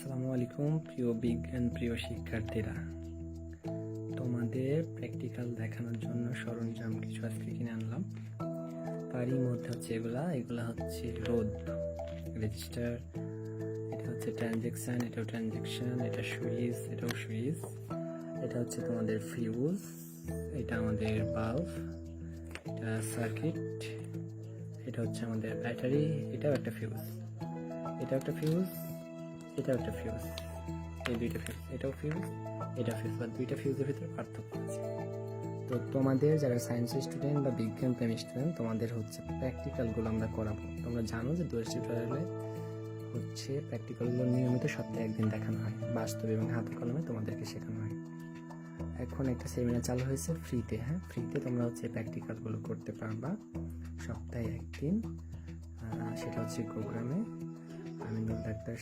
আসসালামু আলাইকুম, প্রিয় বিজ্ঞান প্রিয় শিক্ষার্থীরা। তোমাদের প্র্যাকটিক্যাল দেখানোর জন্য সরঞ্জাম কিছু আজকে কিনে আনলাম। তারই মধ্যে হচ্ছে এগুলা এগুলা হচ্ছে রোদ রেজিস্টার, এটা হচ্ছে ট্রানজেকশান, এটাও ট্রানজেকশান, এটা সুইচ, এটাও সুইচ, এটা হচ্ছে তোমাদের ফিউজ, এটা আমাদের বাল্ব, এটা সার্কিট, এটা হচ্ছে আমাদের ব্যাটারি, এটাও একটা ফিউজ। এটা একটা ফিউজ এটাও একটা ফিউজ এই দুইটা ফিউজ এটাও ফিউজ এটা ফিউজ বা দুইটা ফিউজের ভিতরে পার্থক্য আছে। তো তোমাদের যারা সায়েন্সের স্টুডেন্ট বা বিজ্ঞান প্রেমী স্টুডেন্ট তোমাদের হচ্ছে প্র্যাকটিক্যালগুলো আমরা করাবো। তোমরা জানো যে দোষ টিউটোরিয়ালে হচ্ছে প্র্যাকটিক্যালগুলো নিয়মিত সপ্তাহে একদিন দেখানো হয়, বাস্তবে এবং হাতে কলমে তোমাদেরকে শেখানো হয়। এখন একটা সেমিনার চালু হয়েছে ফ্রিতে হ্যাঁ? ফ্রিতে তোমরা হচ্ছে প্র্যাকটিক্যালগুলো করতে পারবা সপ্তাহে একদিন সেটা হচ্ছে প্রোগ্রামে আমি ডাক্তার